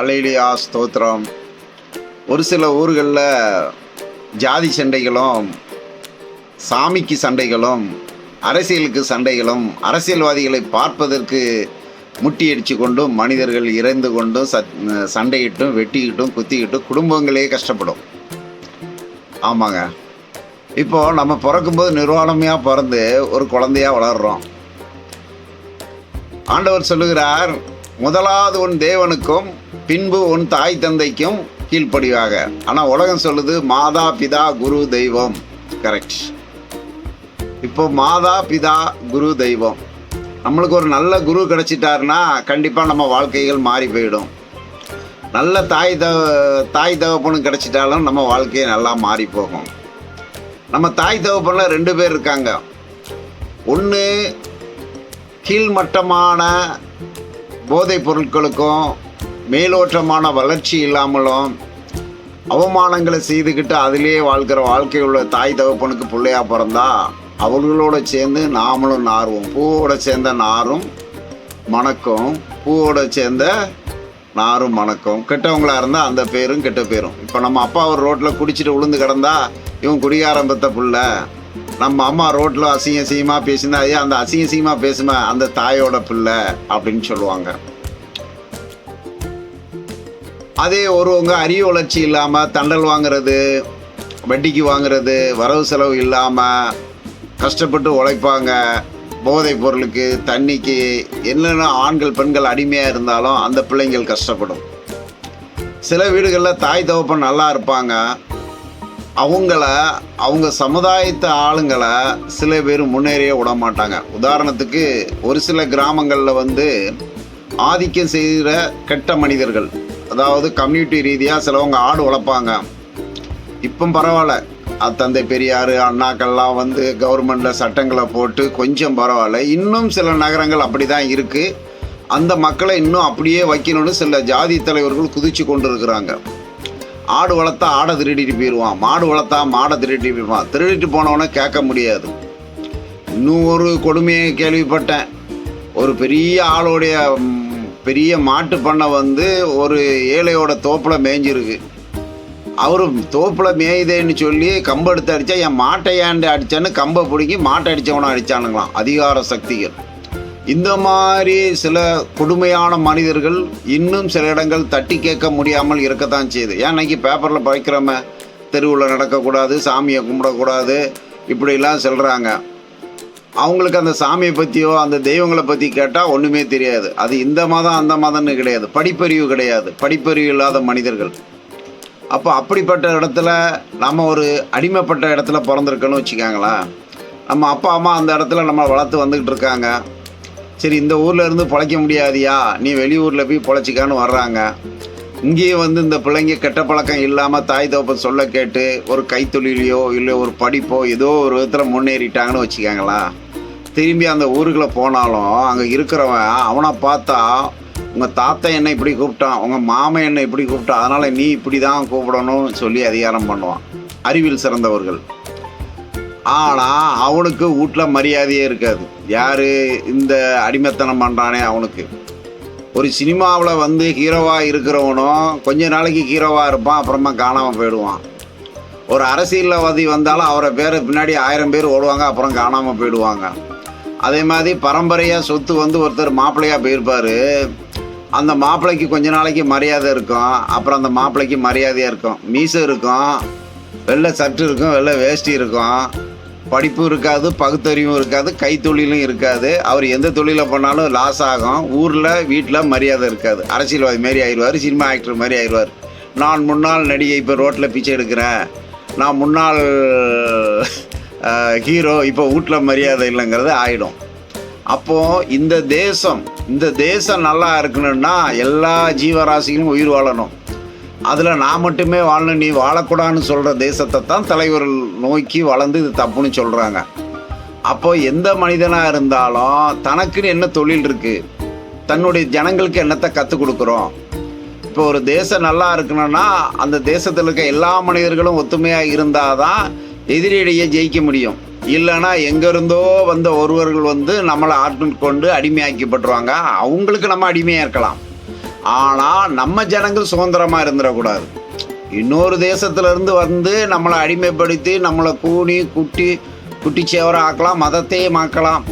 அலையிலியா ஸ்தோத்திரம். ஒரு சில ஊர்களில் ஜாதி சண்டைகளும் சாமிக்கு சண்டைகளும் அரசியலுக்கு சண்டைகளும் அரசியல்வாதிகளை பார்ப்பதற்கு முட்டியடிச்சு கொண்டும் மனிதர்கள் இறந்து கொண்டும் சத் சண்டையிட்டும் வெட்டிக்கிட்டும் குத்திக்கிட்டும் குடும்பங்களே கஷ்டப்படும். ஆமாங்க. இப்போ நம்ம பிறக்கும்போது நிர்வாணமையாக பிறந்து ஒரு குழந்தையா வளர்கிறோம் ஆண்டவர் சொல்லுகிறார் முதலாவது உன் தேவனுக்கும் பின்பு உன் தாய் தந்தைக்கும் கீழ்ப்படிவாக. ஆனால் உலகம் சொல்லுது மாதா பிதா குரு தெய்வம். கரெக்ட் இப்போ மாதா பிதா குரு தெய்வம். நம்மளுக்கு ஒரு நல்ல குரு கிடச்சிட்டாருன்னா கண்டிப்பாக நம்ம வாழ்க்கைகள் மாறி போயிடும். நல்ல தாய் த தாய் தகப்பனு கிடச்சிட்டாலும் நம்ம வாழ்க்கையை நல்லா மாறி போகும். நம்ம தாய் தகப்பனில் ரெண்டு பேர் இருக்காங்க. ஒன்று கீழ்மட்டமான போதைப் பொருட்களுக்கும் மேலோட்டமான வளர்ச்சி இல்லாமலும் அவமானங்களை செய்துக்கிட்டு அதிலேயே வாழ்க்கிற வாழ்க்கை உள்ள தாய் தகப்பனுக்கு பிள்ளையாக பிறந்தா அவர்களோட சேர்ந்து நாமளும் நாறுவோம் பூவோட சேர்ந்த நாரும் மணக்கும். பூவோட சேர்ந்த நாரும் மணக்கும். கெட்டவங்களாக இருந்தால் அந்த பேரும் கெட்ட பேரும். இப்போ நம்ம அப்பா ஒரு ரோட்டில் குடிச்சிட்டு விழுந்து கிடந்தா இவன் குடிகாரம் பெத்த புள்ள. நம்ம அம்மா ரோட்டில் அசிங்க அசிங்கமாக பேசினா ஐயா அந்த அசிங்க அசிங்கமாக பேசுமா அந்த தாயோட பிள்ளை அப்படின்னு சொல்லுவாங்க. அதே ஒருவங்க அரிய வளர்ச்சி இல்லாமல் தண்டல் வாங்குறது வட்டிக்கு வாங்குறது வரவு செலவு இல்லாமல் கஷ்டப்பட்டு உழைப்பாங்க. போதைப் பொருளுக்கு தண்ணிக்கு என்னென்ன ஆண்கள் பெண்கள் அடிமையாக இருந்தாலும் அந்த பிள்ளைங்கள் கஷ்டப்படும். சில வீடுகளில் தாய் தகப்பன் நல்லா இருப்பாங்க. அவங்கள அவங்க சமுதாயத்து ஆளுங்களை சில பேர் முன்னேறிய விட மாட்டாங்க உதாரணத்துக்கு ஒரு சில கிராமங்களில் வந்து ஆதிக்கம் செய்கிற கெட்ட மனிதர்கள் அதாவது கம்யூனிட்டி ரீதியாக சிலவங்க ஆடு வளர்ப்பாங்க. இப்போ பரவாயில்ல. அத்தந்தை பெரியார் அண்ணாக்கள்லாம் வந்து கவர்மெண்ட்டில் சட்டங்களை போட்டு கொஞ்சம் பரவாயில்ல. இன்னும் சில நகரங்கள் அப்படி தான் இருக்குது அந்த மக்களை இன்னும் அப்படியே வைக்கணும்னு சில ஜாதி தலைவர்கள் குதிச்சு கொண்டு இருக்கிறாங்க ஆடு வளர்த்தா ஆடை திருடிட்டு போயிடுவான் மாடு வளர்த்தா மாடை திருடிட்டு போயிடுவான் திருடிட்டு போனவனை கேட்க முடியாது. இன்னும் ஒரு கொடுமையை கேள்விப்பட்டேன். ஒரு பெரிய ஆளுடைய பெரிய மாட்டு பண்ணை வந்து ஒரு ஏழையோட தோப்பில் மேய்ஞ்சிருக்கு அவர் தோப்பில் மேயுதேன்னு சொல்லி கம்பை எடுத்து அடித்தா என் மாட்டை ஏண்டு அடித்தான்னு கம்பை பிடிக்கி மாட்டை அடித்தவனை அடித்தானுங்களாம் அதிகார சக்திகள். இந்த மாதிரி சில கொடுமையான மனிதர்கள் இன்னும் சில இடங்கள் தட்டி கேட்க முடியாமல் இருக்கத்தான் செய்யுது ஏன் பேப்பரில் படிக்கிறோமே தெருவில் நடக்கக்கூடாது சாமியை கும்பிடக்கூடாது இப்படிலாம் சொல்கிறாங்க அவங்களுக்கு அந்த சாமியை பற்றியோ அந்த தெய்வங்களை பற்றி கேட்டால் ஒன்றுமே தெரியாது. அது இந்த மதம் அந்த மதம்னு கிடையாது. படிப்பறிவு கிடையாது. படிப்பறிவு இல்லாத மனிதர்கள். அப்போ அப்படிப்பட்ட இடத்துல நம்ம ஒரு அடிமைப்பட்ட இடத்துல பிறந்திருக்கோன்னு வச்சுக்காங்களேன். நம்ம அப்பா அம்மா அந்த இடத்துல நம்ம வளர்த்து வந்துக்கிட்டு இருக்காங்க. சரி இந்த ஊரில் இருந்து பிழைக்க முடியாதியா? நீ வெளியூரில் போய் பிழைச்சிக்கான்னு வர்றாங்க. இங்கேயே வந்து இந்த பிள்ளைங்க கெட்ட பழக்கம் இல்லாமல் தாய் தோப்பை சொல்ல கேட்டு ஒரு கைத்தொழிலையோ இல்லை ஒரு படிப்போ ஏதோ ஒரு விதத்தில் முன்னேறிட்டாங்கன்னு வச்சுக்காங்களா. திரும்பி அந்த ஊருக்குள்ளே போனாலும் அங்கே இருக்கிறவன் அவனை பார்த்தா உங்கள் தாத்தா என்ன இப்படி கூப்பிட்டான் உங்கள் மாமன் என்ன இப்படி கூப்பிட்டான் அதனால் நீ இப்படி தான் கூப்பிடணும்னு சொல்லி அதிகாரம் பண்ணுவான். அறிவில் சிறந்தவர்கள். ஆனால் அவனுக்கு வீட்டில் மரியாதையே இருக்காது. யார் இந்த அடிமைத்தனம் பண்ணுறானே அவனுக்கு. ஒரு சினிமாவில் வந்து ஹீரோவாக இருக்கிறவனும் கொஞ்ச நாளைக்கு ஹீரோவாக இருப்பான் அப்புறமா காணாமல் போயிடுவான். ஒரு அரசியல்வாதி வந்தாலும் அவரை பேர் பின்னாடி ஆயிரம் பேர் ஓடுவாங்க அப்புறம் காணாமல் போயிடுவாங்க. அதே மாதிரி பரம்பரையாக சொத்து வந்து ஒருத்தர் மாப்பிள்ளையாக போயிருப்பார். அந்த மாப்பிள்ளைக்கு கொஞ்ச நாளைக்கு மரியாதை இருக்கும் அப்புறம் அந்த மாப்பிள்ளைக்கு மரியாதையாக இருக்கும். மீசை இருக்கும் வெள்ளை சட்டு இருக்கும் வெள்ளை வேஷ்டி இருக்கும். படிப்பும் இருக்காது பகுத்தறிவும் இருக்காது கைத்தொழிலும் இருக்காது. அவர் எந்த தொழிலை பண்ணாலும் லாஸ் ஆகும். ஊரில் வீட்டில் மரியாதை இருக்காது. அரசியல்வாதி மாரி ஆயிடுவார் சினிமா ஆக்டர் மாதிரி ஆயிடுவார். நான் முன்னாள் நடிகை இப்போ ரோட்டில் பிச்சை எடுக்கிறேன். நான் முன்னாள் ஹீரோ இப்போ வீட்டில் மரியாதை இல்லைங்கிறது ஆகிடும் அப்போது இந்த தேசம் இந்த தேசம் நல்லா இருக்கணும்னா எல்லா ஜீவராசிகளும் உயிர் வாழணும். அதில் நான் மட்டுமே வாழணும் நீ வாழக்கூடாதுன்னு சொல்கிற தேசத்தை தான் தலைவர்கள் நோக்கி வளர்ந்து இது தப்புன்னு சொல்கிறாங்க அப்போ எந்த மனிதனாக இருந்தாலும் தனக்குன்னு என்ன தொழில் இருக்குது தன்னுடைய ஜனங்களுக்கு என்னத்தை கற்றுக் கொடுக்குறோம்? இப்போ ஒரு தேசம் நல்லா இருக்கணும்னா அந்த தேசத்தில் இருக்க எல்லா மனிதர்களும் ஒத்துமையாக இருந்தால் தான் எதிரிடையே ஜெயிக்க முடியும். இல்லைன்னா எங்கேருந்தோ வந்த ஒருவர்கள் வந்து நம்மளை ஆட்கொண்டு அடிமையாக்கப்பட்டுருவாங்க அவங்களுக்கு நம்ம அடிமையாக இருக்கலாம். ஆனால் நம்ம ஜனங்கள் சுதந்திரமாக இருந்துடக்கூடாது. இன்னொரு தேசத்துலேருந்து வந்து நம்மளை அடிமைப்படுத்தி நம்மளை கூணி குட்டி குட்டி குட்டிச்சேவரை ஆக்கலாம் மதத்தையே மாக்கலாம்.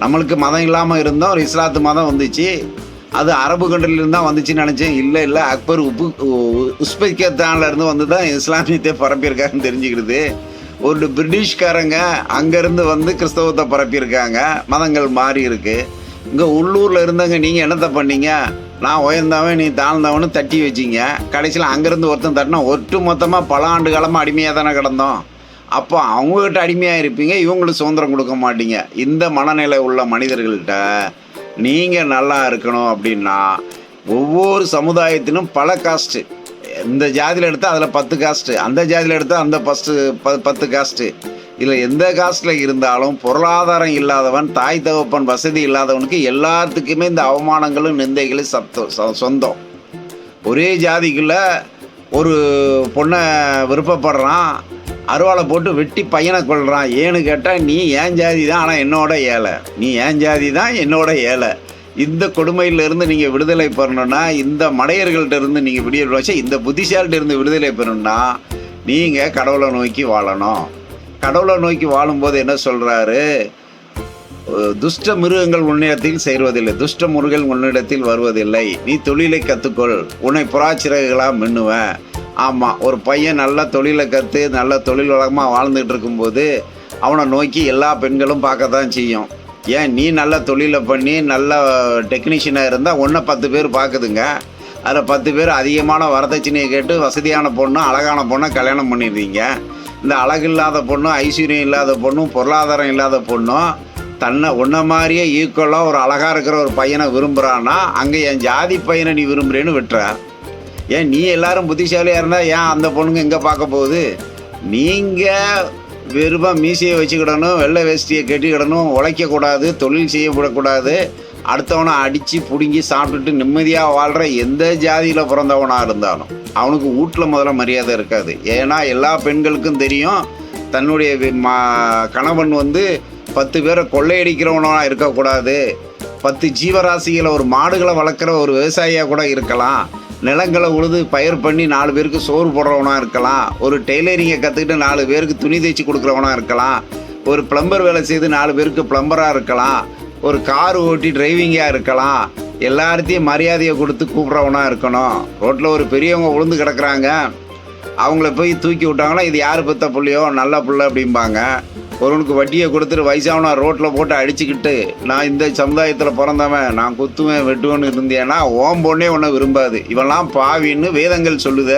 நம்மளுக்கு மதம் இல்லாமல் இருந்தோம் ஒரு இஸ்லாத்து மதம் வந்துச்சு. அது அரபு கண்ட்ரிலிருந்து தான் வந்துச்சுன்னு நினச்சேன். இல்லை இல்லை அக்பர் உப்பு உ- வந்து தான் இஸ்லாமியத்தை பரப்பியிருக்காருன்னு தெரிஞ்சுக்கிறது ஒரு பிரிட்டிஷ்காரங்க அங்கேருந்து வந்து கிறிஸ்தவத்தை பரப்பியிருக்காங்க. மதங்கள் மாறி இருக்குது இங்கே உள்ளூரில் இருந்தவங்க நீங்கள் என்னத்தை பண்ணீங்க? நான் உயர்ந்தவன் நீ தாழ்ந்தவனு தட்டி வச்சிங்க. கடைசியில் அங்கேருந்து ஒருத்தன் தட்டினா ஒட்டு மொத்தமாக பல ஆண்டு காலமாக அடிமையாக தானே கிடந்தோம். அப்போ அவங்ககிட்ட அடிமையாக இருப்பீங்க இவங்களுக்கு சுதந்திரம் கொடுக்க மாட்டீங்க. இந்த மனநிலை உள்ள மனிதர்கள்கிட்ட நீங்கள் நல்லா இருக்கணும் அப்படின்னா ஒவ்வொரு சமுதாயத்திலும் பல காஸ்ட்டு இந்த ஜாதியில் எடுத்தால் அதில் பத்து காஸ்ட்டு அந்த ஜாதியில் எடுத்தால் அந்த ஃபஸ்ட்டு ப பத்து காஸ்ட்டு இல்லை எந்த காஸ்ட்டில் இருந்தாலும் பொருளாதாரம் இல்லாதவன் தாய் தகப்பன் வசதி இல்லாதவனுக்கு எல்லாத்துக்குமே இந்த அவமானங்களும் நிந்தைகளும் சத்தம் சொந்தம். ஒரே ஜாதிக்குள்ளே ஒரு பொண்ணை விருப்பப்படுறான் அருவாளை போட்டு வெட்டி பையனை கொள்கிறான் ஏன்னு கேட்டால் நீ ஏன் ஜாதி தான் ஆனால் என்னோட ஏழை. நீ ஏன் ஜாதி தான் என்னோட ஏழை. இந்த கொடுமையிலிருந்து நீங்கள் விடுதலை பெறணும்னா இந்த மடையர்கள்ட்ட இருந்து நீங்கள் விடுதலை வச்சா இந்த புத்திசாலிட்ட இருந்து விடுதலை பெறணும்னா நீங்கள் கடவுளை நோக்கி வாழணும். கடவுளை நோக்கி வாழும்போது என்ன சொல்கிறாரு துஷ்ட மிருகங்கள் உன்னிடத்தில் சேர்வதில்லை. துஷ்ட முருகன் உன்னிடத்தில் வருவதில்லை. நீ தொழிலை கற்றுக்கொள் உன்னை புறாச்சிறகுகளாக மின்னுவேன் ஆமாம் ஒரு பையன் நல்ல தொழிலை கற்று நல்ல தொழில் உலகமாக வாழ்ந்துகிட்டு இருக்கும்போது அவனை நோக்கி எல்லா பெண்களும் பார்க்க தான் செய்யும். ஏன் நீ நல்ல தொழிலை பண்ணி நல்ல டெக்னீஷியனாக இருந்தால் ஒன்றை பத்து பேர் பார்க்குதுங்க அதில் பத்து பேர் அதிகமான வரதட்சணையை கேட்டு வசதியான பொண்ணு அழகான பொண்ணை கல்யாணம் பண்ணிடுறீங்க. இந்த அழகு இல்லாத பொண்ணும் ஐஸ்வர்யம் இல்லாத பொண்ணும் பொருளாதாரம் இல்லாத பொண்ணும் தன்னை உன்ன மாதிரியே ஈக்குவலாக ஒரு அழகாக இருக்கிற ஒரு பையனை விரும்புகிறான்னா அங்கே என் ஜாதி பையனை நீ விரும்புகிறேன்னு விட்டுற. ஏன் நீ எல்லாரும் புத்திசாலியாக இருந்தால் ஏன் அந்த பொண்ணுங்க எங்கே பார்க்க போகுது? நீங்கள் வெறுமா மீசையை வச்சுக்கிடணும் வெள்ளை வேஷ்டியை கட்டிக்கிடணும் உழைக்கக்கூடாது தொழில் செய்யப்படக்கூடாது. அடுத்தவனை அடித்து பிடுங்கி சாப்பிட்டுட்டு நிம்மதியாக வாழ்கிற எந்த ஜாதியில் பிறந்தவனாக இருந்தாலும் அவனுக்கு வீட்டில் முதல்ல மரியாதை இருக்காது. ஏன்னா எல்லா பெண்களுக்கும் தெரியும் தன்னுடைய மா- கணவன் வந்து பத்து பேரை கொள்ளையடிக்கிறவனாக இருக்கக்கூடாது. பத்து ஜீவராசிகளை ஒரு மாடுகளை வளர்க்குற ஒரு விவசாயியாக கூட இருக்கலாம். நிலங்களை உழுது பயிர் பண்ணி நாலு பேருக்கு சோறு போடுறவனாக இருக்கலாம். ஒரு டெய்லரிங்கை கற்றுக்கிட்டு நாலு பேருக்கு துணி தைச்சி கொடுக்குறவனாக இருக்கலாம். ஒரு பிளம்பர் வேலை செய்து நாலு பேருக்கு பிளம்பராக இருக்கலாம். ஒரு கார் ஓட்டி டிரைவிங்காக இருக்கலாம். எல்லார்த்தையும் மரியாதையை கொடுத்து கூப்பிட்றவனாக இருக்கணும். ரோட்டில் ஒரு பெரியவங்க உளுந்து கிடக்குறாங்க. அவங்கள போய் தூக்கி விட்டாங்கன்னா இது யார் பெத்த புள்ளையோ? நல்ல புள்ள அப்படிம்பாங்க. ஒருவனுக்கு வட்டியை கொடுத்துட்டு வயசானவனா ரோட்டில் போட்டு அடிச்சுக்கிட்டு நான் இந்த சமுதாயத்தில் பிறந்தவன் நான் குத்துவேன் வெட்டுவேன்னு இருந்தேன்னா ஓம் பொண்ணே உன்னை விரும்பாது. இவெல்லாம் பாவின்னு வேதங்கள் சொல்லுத.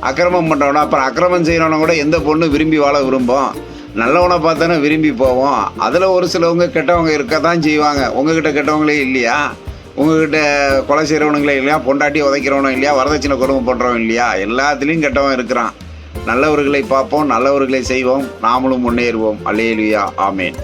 அக்கிரமம் பண்ணுறவனா அப்புறம் அக்கிரமம் செய்கிறவனை கூட எந்த பொண்ணு விரும்பி வாழ விரும்பும்? நல்லவனை பார்த்தானே விரும்பி போவோம். அதில் ஒரு சிலவங்க கெட்டவங்க இருக்க தான் செய்வாங்க. உங்ககிட்ட கெட்டவங்களே இல்லையா? உங்ககிட்ட கொலை செய்கிறவனுங்களே இல்லையா? பொண்டாட்டி உதைக்கிறவனும் இல்லையா? வரதட்சணை கொடுமை பண்ணுறவன் இல்லையா? எல்லாத்துலேயும் கெட்டவன் இருக்கிறான். நல்லவர்களை பார்ப்போம் நல்லவர்களை செய்வோம். நாமளும் முன்னேறுவோம். அல்லேலுயா. ஆமேன்.